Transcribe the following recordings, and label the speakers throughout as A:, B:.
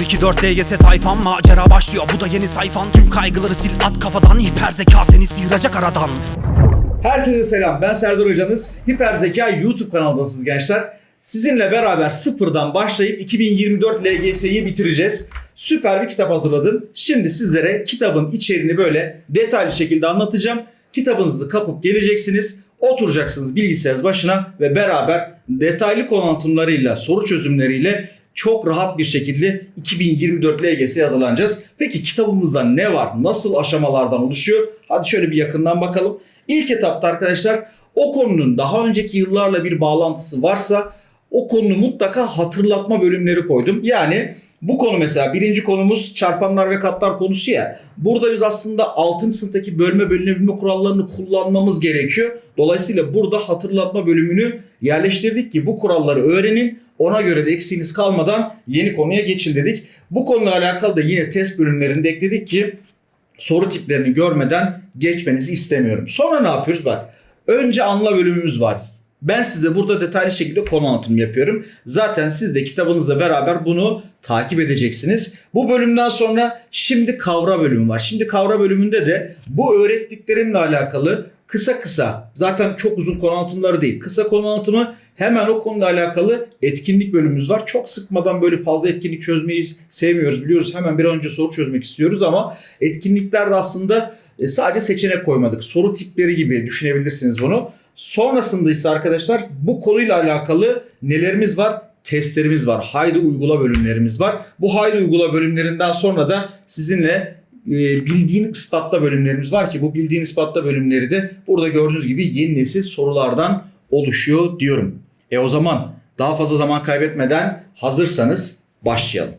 A: 024 DGS tayfan macera başlıyor bu da yeni sayfan Tüm kaygıları sil at kafadan hiper zeka seni sıyıracak aradan
B: Herkese selam. Ben Serdar Hocanız. Hiper Zeka YouTube kanalındasınız gençler. Sizinle beraber sıfırdan başlayıp 2024 LGS'yi bitireceğiz. Süper bir kitap hazırladım. Şimdi sizlere kitabın içeriğini böyle detaylı şekilde anlatacağım. Kitabınızı kapıp geleceksiniz. Oturacaksınız bilgisayarınız başına ve beraber detaylı konu anlatımlarıyla, soru çözümleriyle çok rahat bir şekilde 2024 LGS'ye hazırlanacağız. Peki kitabımızda ne var? Nasıl aşamalardan oluşuyor? Hadi şöyle bir yakından bakalım. İlk etapta arkadaşlar o konunun daha önceki yıllarla bir bağlantısı varsa o konunu mutlaka hatırlatma bölümleri koydum. Yani bu konu mesela birinci konumuz çarpanlar ve katlar konusu ya. Burada biz aslında 6. sınıftaki bölme bölünebilme kurallarını kullanmamız gerekiyor. Dolayısıyla burada hatırlatma bölümünü yerleştirdik ki bu kuralları öğrenin. Ona göre de eksiğiniz kalmadan yeni konuya geçin dedik. Bu konuyla alakalı da yine test bölümlerinde ekledik ki soru tiplerini görmeden geçmenizi istemiyorum. Sonra ne yapıyoruz? Bak önce anla bölümümüz var. Ben size burada detaylı şekilde konu anlatımı yapıyorum. Zaten siz de kitabınızla beraber bunu takip edeceksiniz. Bu bölümden sonra şimdi kavra bölümü var. Şimdi kavra bölümünde de bu öğrettiklerimle alakalı kısa kısa zaten çok uzun konu anlatımları değil. Kısa konu anlatımı hemen o konuyla alakalı etkinlik bölümümüz var. Çok sıkmadan böyle fazla etkinlik çözmeyi sevmiyoruz biliyoruz. Hemen bir an önce soru çözmek istiyoruz ama etkinliklerde aslında e, sadece seçenek koymadık. Soru tipleri gibi düşünebilirsiniz bunu. Sonrasında ise arkadaşlar bu konuyla alakalı nelerimiz var? Testlerimiz var. Haydi uygula bölümlerimiz var. Bu haydi uygula bölümlerinden sonra da sizinle e, bildiğin ispatla bölümlerimiz var ki bu bildiğin ispatla bölümleri de burada gördüğünüz gibi yeni nesil sorulardan oluşuyor diyorum. E o zaman daha fazla zaman kaybetmeden hazırsanız başlayalım.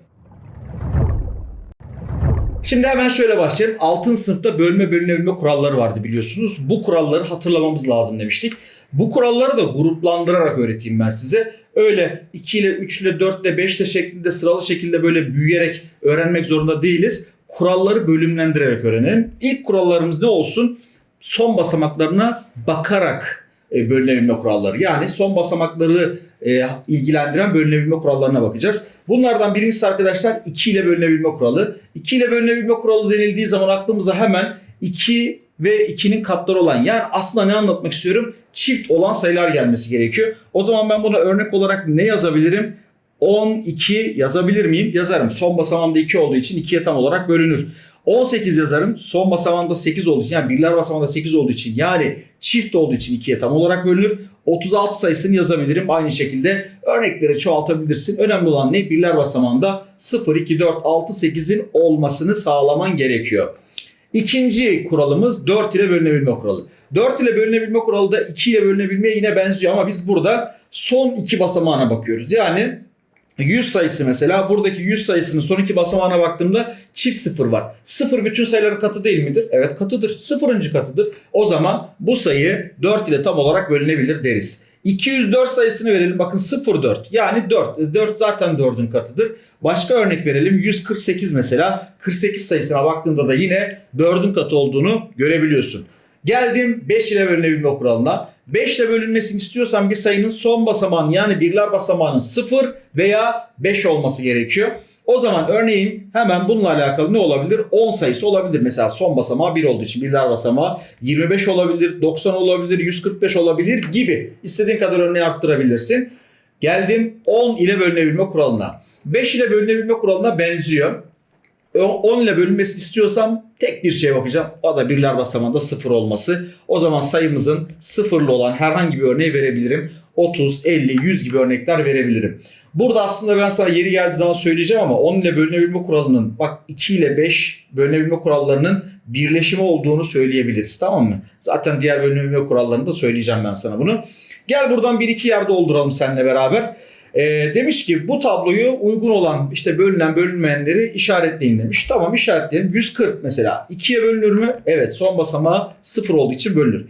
B: Şimdi hemen şöyle başlayalım. Altın sınıfta bölme bölünebilme kuralları vardı biliyorsunuz. Bu kuralları hatırlamamız lazım demiştik. Bu kuralları da gruplandırarak öğreteyim ben size. Öyle 2 ile 3 ile 4 ile 5 ile şeklinde sıralı şekilde böyle büyüyerek öğrenmek zorunda değiliz. Kuralları bölümlendirerek öğrenelim. İlk kurallarımız ne olsun? Son basamaklarına bakarak e, bölünebilme kuralları. Yani son basamakları e, ilgilendiren bölünebilme kurallarına bakacağız. Bunlardan birincisi arkadaşlar 2 ile bölünebilme kuralı. 2 ile bölünebilme kuralı denildiği zaman aklımıza hemen 2 ve 2'nin katları olan yani aslında ne anlatmak istiyorum? Çift olan sayılar gelmesi gerekiyor. O zaman ben buna örnek olarak ne yazabilirim? 12 yazabilir miyim? Yazarım. Son basamağımda 2 olduğu için 2'ye tam olarak bölünür. 18 yazarım. Son basamağında 8 olduğu için yani birler basamağında 8 olduğu için yani çift olduğu için 2'ye tam olarak bölünür. 36 sayısını yazabilirim. Aynı şekilde örnekleri çoğaltabilirsin. Önemli olan ne? Birler basamağında 0, 2, 4, 6, 8'in olmasını sağlaman gerekiyor. İkinci kuralımız 4 ile bölünebilme kuralı. 4 ile bölünebilme kuralı da 2 ile bölünebilmeye yine benziyor ama biz burada son iki basamağına bakıyoruz. Yani 100 sayısı mesela buradaki 100 sayısının son iki basamağına baktığımda çift sıfır var. Sıfır bütün sayıların katı değil midir? Evet katıdır. Sıfırıncı katıdır. O zaman bu sayı 4 ile tam olarak bölünebilir deriz. 204 sayısını verelim. Bakın 04 yani 4. 4 zaten 4'ün katıdır. Başka örnek verelim. 148 mesela. 48 sayısına baktığında da yine 4'ün katı olduğunu görebiliyorsun. Geldim 5 ile bölünebilme kuralına. 5 ile bölünmesini istiyorsan bir sayının son basamağının yani birler basamağının 0 veya 5 olması gerekiyor. O zaman örneğin hemen bununla alakalı ne olabilir? 10 sayısı olabilir. Mesela son basamağı 1 olduğu için birler basamağı 25 olabilir, 90 olabilir, 145 olabilir gibi. İstediğin kadar örneği arttırabilirsin. Geldim 10 ile bölünebilme kuralına. 5 ile bölünebilme kuralına benziyor. 10 ile bölünmesi istiyorsam tek bir şeye bakacağım. O da birler basamağında 0 olması. O zaman sayımızın sıfırlı olan herhangi bir örneği verebilirim. 30, 50, 100 gibi örnekler verebilirim. Burada aslında ben sana yeri geldiği zaman söyleyeceğim ama 10 ile bölünebilme kuralının bak 2 ile 5 bölünebilme kurallarının birleşimi olduğunu söyleyebiliriz tamam mı? Zaten diğer bölünebilme kurallarını da söyleyeceğim ben sana bunu. Gel buradan bir iki yer dolduralım seninle beraber. Ee, demiş ki bu tabloyu uygun olan işte bölünen bölünmeyenleri işaretleyin demiş. Tamam işaretleyelim. 140 mesela. 2'ye bölünür mü? Evet son basamağı 0 olduğu için bölünür.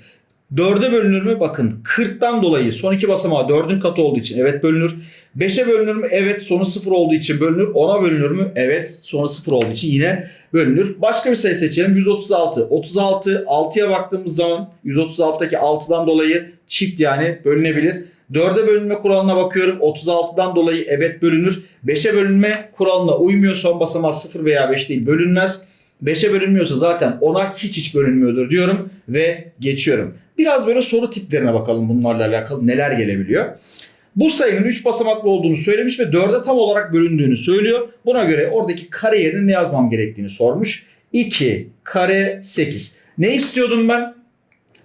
B: 4'e bölünür mü? Bakın 40'tan dolayı son iki basamağı 4'ün katı olduğu için evet bölünür. 5'e bölünür mü? Evet sonu 0 olduğu için bölünür. 10'a bölünür mü? Evet sonu 0 olduğu için yine bölünür. Başka bir sayı seçelim. 136. 36 6'ya baktığımız zaman 136'daki 6'dan dolayı çift yani bölünebilir. 4'e bölünme kuralına bakıyorum. 36'dan dolayı evet bölünür. 5'e bölünme kuralına uymuyor. Son basamağı 0 veya 5 değil bölünmez. 5'e bölünmüyorsa zaten ona hiç hiç bölünmüyordur diyorum ve geçiyorum. Biraz böyle soru tiplerine bakalım bunlarla alakalı neler gelebiliyor. Bu sayının 3 basamaklı olduğunu söylemiş ve 4'e tam olarak bölündüğünü söylüyor. Buna göre oradaki kare yerine ne yazmam gerektiğini sormuş. 2 kare 8. Ne istiyordum ben?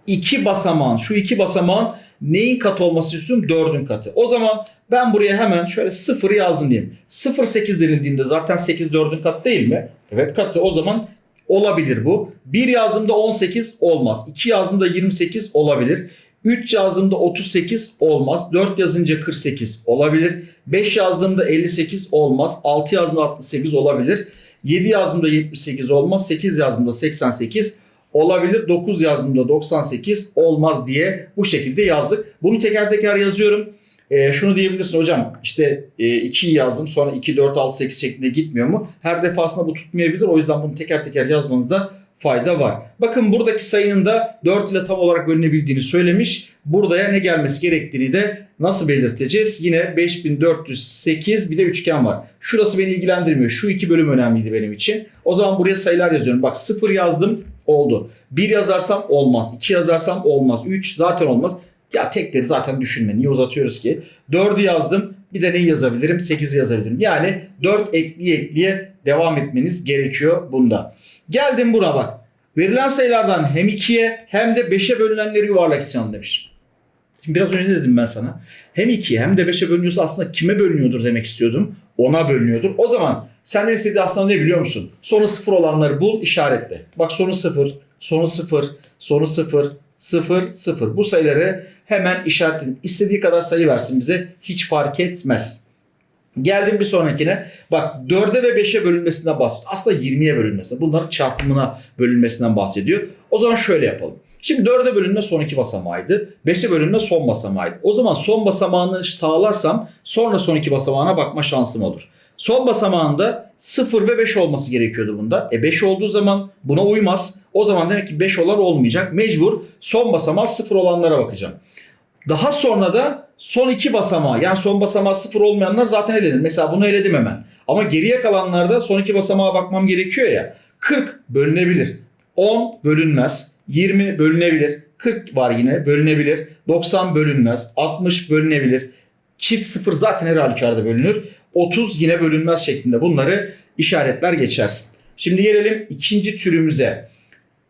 B: 2 basamağın şu iki basamağın neyin katı olması istiyorum? 4'ün katı. O zaman ben buraya hemen şöyle 0'ı yazdım diyeyim. 0 8 denildiğinde zaten 8 4'ün katı değil mi? Evet katı. O zaman olabilir bu. 1 yazdığımda 18 olmaz. 2 yazdığımda 28 olabilir. 3 yazdığımda 38 olmaz. 4 yazınca 48 olabilir. 5 yazdığımda 58 olmaz. 6 yazdığımda 68 olabilir. 7 yazdığımda 78 olmaz. 8 yazdığımda 88 olabilir. 9 yazdığımda 98 olmaz diye bu şekilde yazdık. Bunu teker teker yazıyorum. Ee, şunu diyebilirsin hocam işte e, 2'yi yazdım sonra 2, 4, 6, 8 şeklinde gitmiyor mu? Her defasında bu tutmayabilir. O yüzden bunu teker teker yazmanızda fayda var. Bakın buradaki sayının da 4 ile tam olarak bölünebildiğini söylemiş. Buraya ne gelmesi gerektiğini de nasıl belirteceğiz? Yine 5408 bir de üçgen var. Şurası beni ilgilendirmiyor. Şu iki bölüm önemliydi benim için. O zaman buraya sayılar yazıyorum. Bak 0 yazdım oldu. 1 yazarsam olmaz. 2 yazarsam olmaz. 3 zaten olmaz. Ya tekleri zaten düşünme. Niye uzatıyoruz ki? 4'ü yazdım. Bir de neyi yazabilirim? 8'i yazabilirim. Yani 4 ekliye ekliye devam etmeniz gerekiyor bunda. Geldim buna bak. Verilen sayılardan hem 2'ye hem de 5'e bölünenleri yuvarlak için demiş. Şimdi biraz önce dedim ben sana? Hem 2'ye hem de 5'e bölünüyorsa aslında kime bölünüyordur demek istiyordum. Ona bölünüyordur. O zaman senden istediği aslında ne biliyor musun? Sonu 0 olanları bul işaretle. Bak sonu 0, sonu 0, sonu 0, 0, 0. Bu sayıları hemen işaretleyin. İstediği kadar sayı versin bize. Hiç fark etmez. Geldim bir sonrakine. Bak 4'e ve 5'e bölünmesinden bahsediyor. Aslında 20'ye bölünmesi. Bunların çarpımına bölünmesinden bahsediyor. O zaman şöyle yapalım. Şimdi 4'e bölünme son iki basamağıydı. 5'e bölünme son basamağıydı. O zaman son basamağını sağlarsam sonra son iki basamağına bakma şansım olur. Son basamağında 0 ve 5 olması gerekiyordu bunda. E 5 olduğu zaman buna uymaz. O zaman demek ki 5 olan olmayacak. Mecbur son basamağı 0 olanlara bakacağım. Daha sonra da son iki basamağı yani son basamağı sıfır olmayanlar zaten elenir. Mesela bunu eledim hemen. Ama geriye kalanlarda son iki basamağa bakmam gerekiyor ya. 40 bölünebilir. 10 bölünmez. 20 bölünebilir. 40 var yine bölünebilir. 90 bölünmez. 60 bölünebilir. Çift sıfır zaten her halükarda bölünür. 30 yine bölünmez şeklinde bunları işaretler geçersin. Şimdi gelelim ikinci türümüze.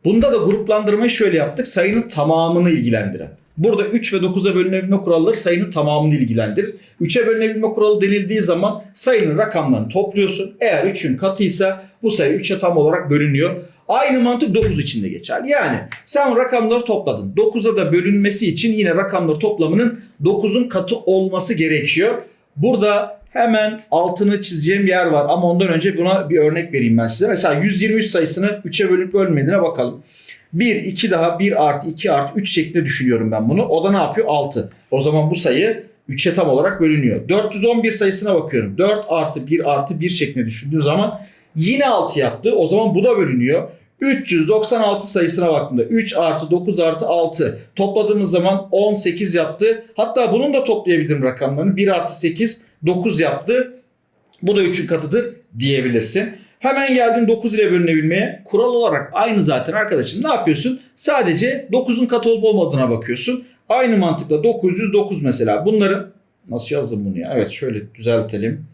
B: Bunda da gruplandırmayı şöyle yaptık. Sayının tamamını ilgilendiren. Burada 3 ve 9'a bölünebilme kuralları sayının tamamını ilgilendirir. 3'e bölünebilme kuralı denildiği zaman sayının rakamlarını topluyorsun. Eğer 3'ün katıysa bu sayı 3'e tam olarak bölünüyor. Aynı mantık 9 için de geçerli. Yani sen rakamları topladın. 9'a da bölünmesi için yine rakamları toplamının 9'un katı olması gerekiyor. Burada hemen altını çizeceğim yer var ama ondan önce buna bir örnek vereyim ben size. Mesela 123 sayısını 3'e bölüp bölmediğine bakalım. 1, 2 daha 1 artı 2 artı 3 şeklinde düşünüyorum ben bunu. O da ne yapıyor? 6. O zaman bu sayı 3'e tam olarak bölünüyor. 411 sayısına bakıyorum. 4 artı 1 artı 1 şeklinde düşündüğüm zaman yine 6 yaptı. O zaman bu da bölünüyor. 396 sayısına baktığımda 3 artı 9 artı 6 topladığımız zaman 18 yaptı. Hatta bunun da toplayabilirim rakamlarını. 1 artı 8 9 yaptı. Bu da 3'ün katıdır diyebilirsin. Hemen geldin 9 ile bölünebilmeye. Kural olarak aynı zaten arkadaşım. Ne yapıyorsun? Sadece 9'un katı olup olmadığına bakıyorsun. Aynı mantıkla 909 mesela. Bunların nasıl yazdım bunu ya? Evet şöyle düzeltelim.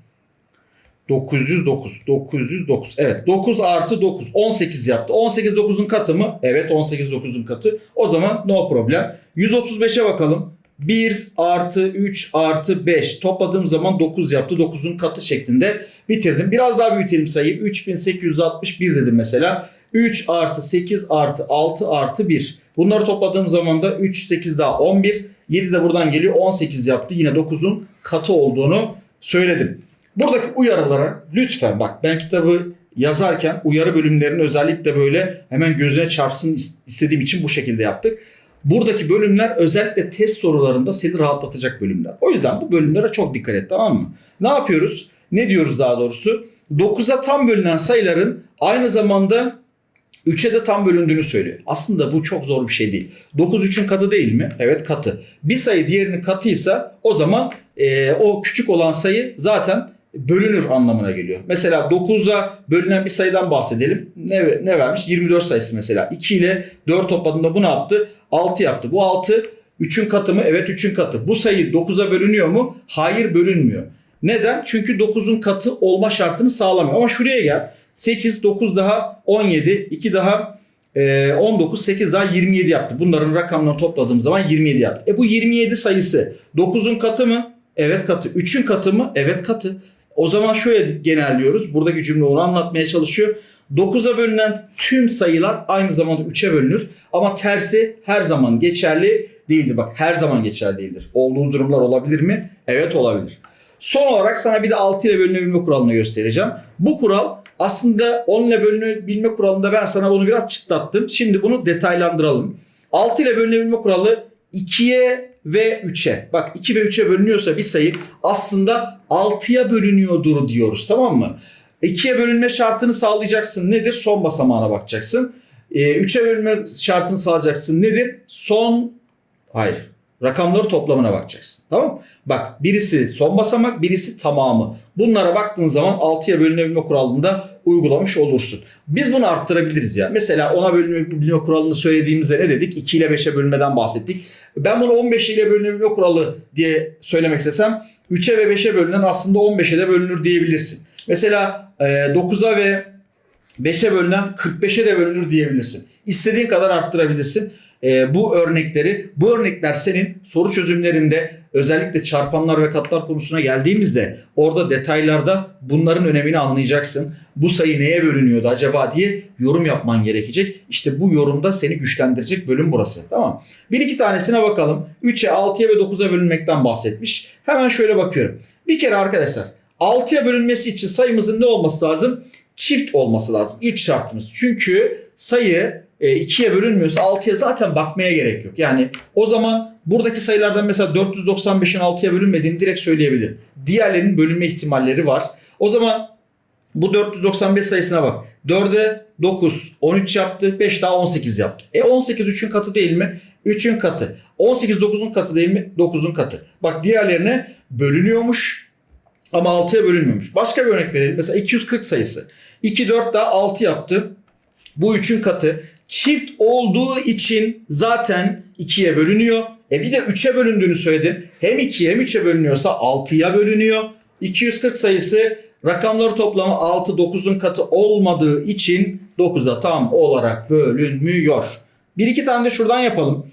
B: 909. 909. Evet 9 artı 9. 18 yaptı. 18 9'un katı mı? Evet 18 9'un katı. O zaman no problem. 135'e bakalım. 1 artı 3 artı 5 topladığım zaman 9 yaptı. 9'un katı şeklinde bitirdim. Biraz daha büyütelim sayıyı. 3861 dedim mesela. 3 artı 8 artı 6 artı 1. Bunları topladığım zaman da 3 8 daha 11. 7 de buradan geliyor 18 yaptı. Yine 9'un katı olduğunu söyledim. Buradaki uyarılara lütfen bak ben kitabı yazarken uyarı bölümlerini özellikle böyle hemen gözüne çarpsın istediğim için bu şekilde yaptık. buradaki bölümler özellikle test sorularında seni rahatlatacak bölümler. O yüzden bu bölümlere çok dikkat et tamam mı? Ne yapıyoruz? Ne diyoruz daha doğrusu? 9'a tam bölünen sayıların aynı zamanda 3'e de tam bölündüğünü söylüyor. Aslında bu çok zor bir şey değil. 9 3'ün katı değil mi? Evet katı. Bir sayı diğerinin katıysa o zaman e, o küçük olan sayı zaten bölünür anlamına geliyor. Mesela 9'a bölünen bir sayıdan bahsedelim. Ne, ne vermiş? 24 sayısı mesela. 2 ile 4 topladığında bu ne yaptı? 6 yaptı. Bu 6 3'ün katı mı? Evet 3'ün katı. Bu sayı 9'a bölünüyor mu? Hayır bölünmüyor. Neden? Çünkü 9'un katı olma şartını sağlamıyor. Ama şuraya gel. 8, 9 daha 17, 2 daha e, 19, 8 daha 27 yaptı. Bunların rakamlarını topladığım zaman 27 yaptı. E bu 27 sayısı 9'un katı mı? Evet katı. 3'ün katı mı? Evet katı. O zaman şöyle genelliyoruz. Buradaki cümle onu anlatmaya çalışıyor. 9'a bölünen tüm sayılar aynı zamanda 3'e bölünür. Ama tersi her zaman geçerli değildir. Bak her zaman geçerli değildir. Olduğu durumlar olabilir mi? Evet olabilir. Son olarak sana bir de 6 ile bölünebilme kuralını göstereceğim. Bu kural aslında 10 ile bölünebilme kuralında ben sana bunu biraz çıtlattım. Şimdi bunu detaylandıralım. 6 ile bölünebilme kuralı 2'ye ve 3'e. Bak 2 ve 3'e bölünüyorsa bir sayı aslında 6'ya bölünüyordur diyoruz tamam mı? 2'ye bölünme şartını sağlayacaksın. Nedir? Son basamağına bakacaksın. 3'e bölünme şartını sağlayacaksın. Nedir? Son Hayır. Rakamları toplamına bakacaksın. Tamam? Bak birisi son basamak, birisi tamamı. Bunlara baktığın zaman 6'ya bölünebilme kuralında uygulamış olursun. Biz bunu arttırabiliriz ya. Mesela 10'a bölünebilme kuralını söylediğimizde ne dedik? 2 ile 5'e bölünmeden bahsettik. Ben bunu 15 ile bölünebilme kuralı diye söylemek istesem 3'e ve 5'e bölünen aslında 15'e de bölünür diyebilirsin. Mesela e, 9'a ve 5'e bölünen 45'e de bölünür diyebilirsin. İstediğin kadar arttırabilirsin. Ee, bu örnekleri, bu örnekler senin soru çözümlerinde özellikle çarpanlar ve katlar konusuna geldiğimizde orada detaylarda bunların önemini anlayacaksın. Bu sayı neye bölünüyordu acaba diye yorum yapman gerekecek. İşte bu yorumda seni güçlendirecek bölüm burası. Tamam. Bir iki tanesine bakalım. 3'e, 6'ya ve 9'a bölünmekten bahsetmiş. Hemen şöyle bakıyorum. Bir kere arkadaşlar 6'ya bölünmesi için sayımızın ne olması lazım? Çift olması lazım. İlk şartımız. Çünkü sayı e, ikiye bölünmüyorsa 6'ya zaten bakmaya gerek yok. Yani o zaman buradaki sayılardan mesela 495'in 6'ya bölünmediğini direkt söyleyebilirim. Diğerlerinin bölünme ihtimalleri var. O zaman bu 495 sayısına bak. 4'e 9, 13 yaptı. 5 daha 18 yaptı. E 18 3'ün katı değil mi? 3'ün katı. 18 9'un katı değil mi? 9'un katı. Bak diğerlerine bölünüyormuş ama 6'ya bölünmüyormuş. Başka bir örnek verelim. Mesela 240 sayısı. 2 4 daha 6 yaptı. Bu 3'ün katı. Çift olduğu için zaten 2'ye bölünüyor. E bir de 3'e bölündüğünü söyledim. Hem 2'ye hem 3'e bölünüyorsa 6'ya bölünüyor. 240 sayısı rakamları toplamı 6 9'un katı olmadığı için 9'a tam olarak bölünmüyor. Bir iki tane de şuradan yapalım.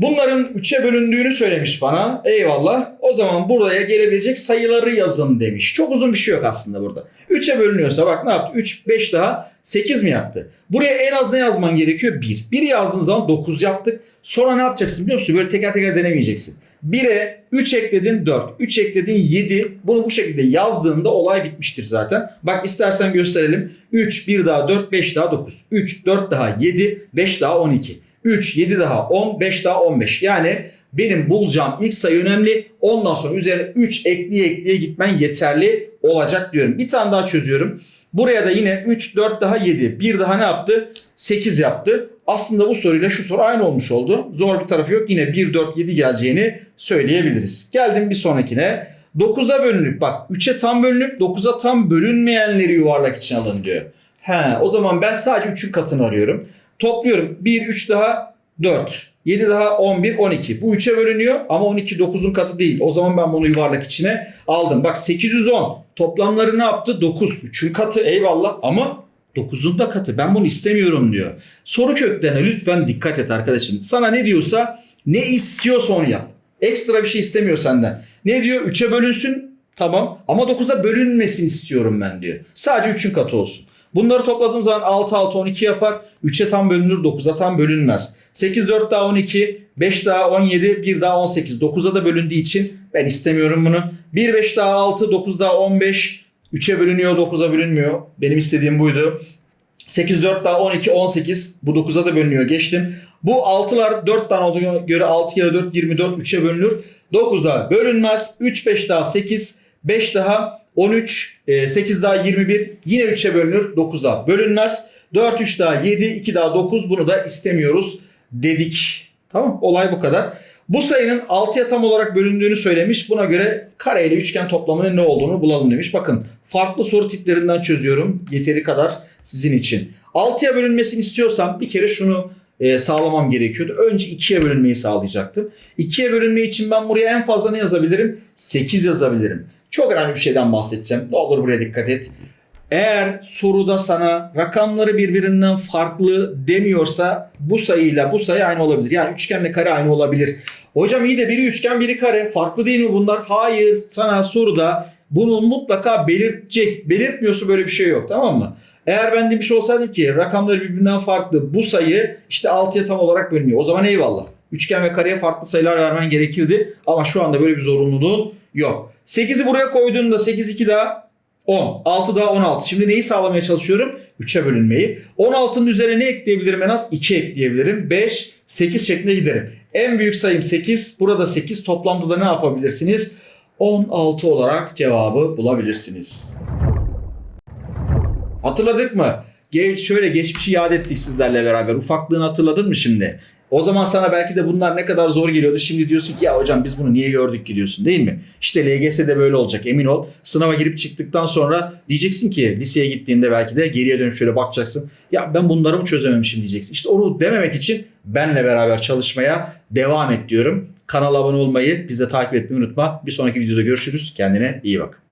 B: Bunların 3'e bölündüğünü söylemiş bana. Eyvallah. O zaman buraya gelebilecek sayıları yazın demiş. Çok uzun bir şey yok aslında burada. 3'e bölünüyorsa bak ne yaptı? 3, 5 daha 8 mi yaptı? Buraya en az ne yazman gerekiyor? 1. 1 yazdığın zaman 9 yaptık. Sonra ne yapacaksın biliyor musun? Böyle teker teker denemeyeceksin. 1'e 3 ekledin 4. 3 ekledin 7. Bunu bu şekilde yazdığında olay bitmiştir zaten. Bak istersen gösterelim. 3, 1 daha 4, 5 daha 9. 3, 4 daha 7, 5 daha 12. 3, 7 daha 10, 5 daha 15. Yani benim bulacağım ilk sayı önemli. Ondan sonra üzerine 3 ekleye ekleye gitmen yeterli olacak diyorum. Bir tane daha çözüyorum. Buraya da yine 3, 4 daha 7. Bir daha ne yaptı? 8 yaptı. Aslında bu soruyla şu soru aynı olmuş oldu. Zor bir tarafı yok. Yine 1, 4, 7 geleceğini söyleyebiliriz. Geldim bir sonrakine. 9'a bölünüp bak 3'e tam bölünüp 9'a tam bölünmeyenleri yuvarlak için alın diyor. He, o zaman ben sadece 3'ün katını arıyorum. Topluyorum. 1, 3 daha 4. 7 daha 11, 12. Bu 3'e bölünüyor ama 12 9'un katı değil. O zaman ben bunu yuvarlak içine aldım. Bak 810 toplamları ne yaptı? 9. 3'ün katı eyvallah ama 9'un da katı. Ben bunu istemiyorum diyor. Soru köklerine lütfen dikkat et arkadaşım. Sana ne diyorsa ne istiyorsa onu yap. Ekstra bir şey istemiyor senden. Ne diyor? 3'e bölünsün Tamam ama 9'a bölünmesin istiyorum ben diyor. Sadece 3'ün katı olsun. Bunları topladığım zaman 6 6 12 yapar. 3'e tam bölünür 9'a tam bölünmez. 8 4 daha 12 5 daha 17 1 daha 18 9'a da bölündüğü için ben istemiyorum bunu. 1 5 daha 6 9 daha 15 3'e bölünüyor 9'a bölünmüyor. Benim istediğim buydu. 8 4 daha 12 18 bu 9'a da bölünüyor geçtim. Bu 6'lar 4 tane olduğuna göre 6 kere 4 24 3'e bölünür. 9'a bölünmez. 3 5 daha 8 5 daha 13 e, 8 daha 21 yine 3'e bölünür. 9'a bölünmez. 4 3 daha 7 2 daha 9 bunu da istemiyoruz dedik. Tamam olay bu kadar. Bu sayının 6'ya tam olarak bölündüğünü söylemiş. Buna göre kare ile üçgen toplamının ne olduğunu bulalım demiş. Bakın farklı soru tiplerinden çözüyorum. Yeteri kadar sizin için. 6'ya bölünmesini istiyorsam bir kere şunu e, sağlamam gerekiyordu. Önce 2'ye bölünmeyi sağlayacaktım. 2'ye bölünme için ben buraya en fazla ne yazabilirim? 8 yazabilirim. Çok önemli bir şeyden bahsedeceğim. Ne olur buraya dikkat et. Eğer soruda sana rakamları birbirinden farklı demiyorsa bu sayıyla bu sayı aynı olabilir. Yani üçgenle kare aynı olabilir. Hocam iyi de biri üçgen biri kare. Farklı değil mi bunlar? Hayır. Sana soruda bunu mutlaka belirtecek. Belirtmiyorsa böyle bir şey yok tamam mı? Eğer ben demiş olsaydım ki rakamları birbirinden farklı bu sayı işte 6'ya tam olarak bölünüyor. O zaman eyvallah. Üçgen ve kareye farklı sayılar vermen gerekirdi. Ama şu anda böyle bir zorunluluğun yok. 8'i buraya koyduğunda 8 2 daha 10. 6 daha 16. Şimdi neyi sağlamaya çalışıyorum? 3'e bölünmeyi. 16'nın üzerine ne ekleyebilirim en az? 2 ekleyebilirim. 5, 8 şeklinde giderim. En büyük sayım 8. Burada 8. Toplamda da ne yapabilirsiniz? 16 olarak cevabı bulabilirsiniz. Hatırladık mı? Şöyle geçmişi yad ettik sizlerle beraber. Ufaklığını hatırladın mı şimdi? O zaman sana belki de bunlar ne kadar zor geliyordu. Şimdi diyorsun ki ya hocam biz bunu niye gördük ki diyorsun değil mi? İşte LGS'de böyle olacak emin ol. Sınava girip çıktıktan sonra diyeceksin ki liseye gittiğinde belki de geriye dönüp şöyle bakacaksın. Ya ben bunları mı çözememişim diyeceksin. İşte onu dememek için benle beraber çalışmaya devam et diyorum. Kanala abone olmayı, bizi de takip etmeyi unutma. Bir sonraki videoda görüşürüz. Kendine iyi bak.